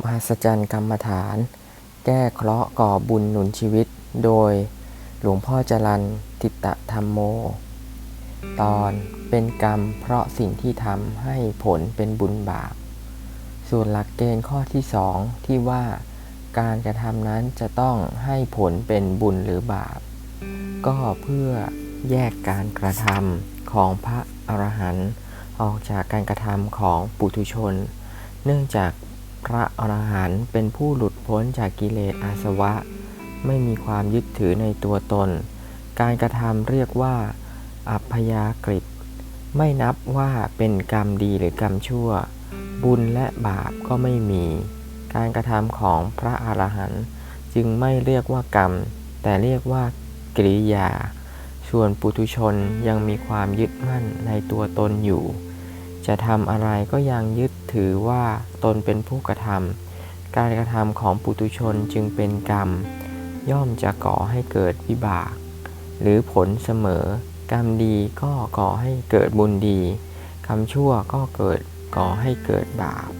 มหัศจรรย์กรรมฐาน แก้เคราะห์ก่อบุญหนุนชีวิต โดยหลวงพ่อจรันติตะธรรมโม ตอนเป็นกรรมเพราะสิ่งที่ทำให้ผลเป็นบุญบาป ส่วนหลักเกณฑ์ข้อที่สองที่ว่าการกระทำนั้นจะต้องให้ผลเป็นบุญหรือบาป ก็เพื่อแยกการกระทำของพระอรหันต์ออกจากการกระทำของปุถุชน เนื่องจาก พระอรหันต์เป็นผู้หลุดพ้นจากกิเลสอาสวะ ไม่มีความยึดถือในตัวตน การกระทำเรียกว่า อัพยากฤิไม่นับว่าเป็นกรรมดีหรือกรรมชั่ว บุญและบาปก็ไม่มี การกระทำของพระอรหันต์จึงไม่เรียกว่ากรรม แต่เรียกว่ากริยา ส่วนปุถุชนยังมีความยึดมั่นในตัวตนอยู่ จะทำอะไรก็ยังยึดถือว่าตนเป็นผู้กระทำการกระทำของปุถุชนจึงเป็นกรรม ย่อมจะก่อให้เกิดวิบาก หรือผลเสมอ กรรมดีก็ก่อให้เกิดบุญดีกรรมชั่วก็เกิดก่อให้เกิดบาป